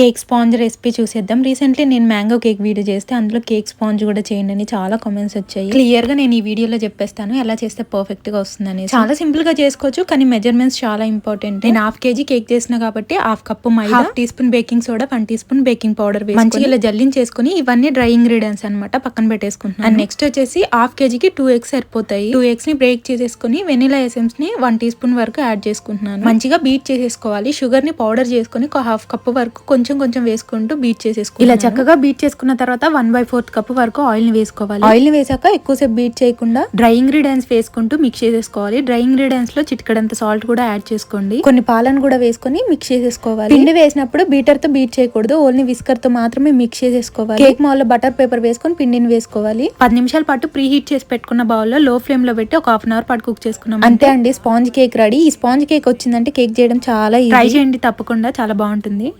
Cake sponge recipe చూసేద్దాం. Recently నేను mango cake video చేస్తే అందులో కేక్ స్పాంజ్ కూడా చేయండి అని చాలా కామెంట్స్ వచ్చాయి. క్లియర్గా నేను ఈ వీడియోలో చెప్పేస్తాను. ఎలా చేస్తే పర్ఫెక్ట్గా వస్తుందని చాలా సింపుల్గా చేసుకోవచ్చు కానీ మెజర్మెంట్స్ చాలా ఇంపార్టెంట్ నేను హాఫ్ కేజీ కేక్ చేసిన కాబట్టి హాఫ్ కప్ మైదా half teaspoon baking soda one teaspoon baking powder మంచిగా ఇలా జల్లించేసుకుని ఇవన్నీ డ్రై ఇంగ్రీడియంట్స్ అన్నమాట పక్కన పెట్టేసుకుంటున్నాను. అండ్ నెక్స్ట్ వచ్చేసి హాఫ్ కేజీకి టూ ఎగ్స్ సరిపోతాయి. టూ ఎగ్స్ని బ్రేక్ చేసేసుకుని వెనిలా ఎసెన్స్ని వన్ టీ స్పూన్ వరకు యాడ్ చేసుకుంటున్నాను. మంచిగా బీట్ చేసేసుకోవాలి. షుగర్ని పౌడర్ చేసుకుని ఒక హాఫ్ కప్ వరకు కొంచెం కొంచెం వేసుకుంటూ బీట్ చేసేసుకోవాలి ఇలా చక్కగా బీట్ చేసుకున్న తర్వాత వన్ బై ఫోర్త్ కప్ వరకు ఆయిల్ని వేసుకోవాలి. ఆయిల్ని వేసాక ఎక్కువసేపు బీట్ చేయకుండా డ్రై ఇంగ్రీడియంట్స్ వేసుకుంటూ మిక్స్ చేసేసుకోవాలి. డ్రై ఇంగ్రీడియంట్స్లో చిటికడంత సాల్ట్ కూడా యాడ్ చేసుకోండి. కొన్ని పాలను కూడా వేసుకొని మిక్స్ చేసేసుకోవాలి. పిండి వేసినప్పుడు బీటర్తో బీట్ చేయకూడదు. ఓన్లీ విస్కర్తో మాత్రమే మిక్స్ చేసేసుకోవాలి. కేక్ మాల్లో బటర్ పేపర్ వేసుకొని పిండిని వేసుకోవాలి. పది నిమిషాల పాటు ప్రీ హీట్ చేసి పెట్టుకున్న బౌల్లో లో ఫ్లేమ్లో పెట్టి ఒక హాఫ్ అన్ అవర్ పాటు కుక్ చేసుకున్నాం అంతే అండి స్పాంజ్ కేక్ రెడీ ఈ స్పాంజ్ కేక్ వచ్చిందంటే కేక్ చేయడం చాలా ట్రై చేయండి తప్పకుండా చాలా బాగుంటుంది.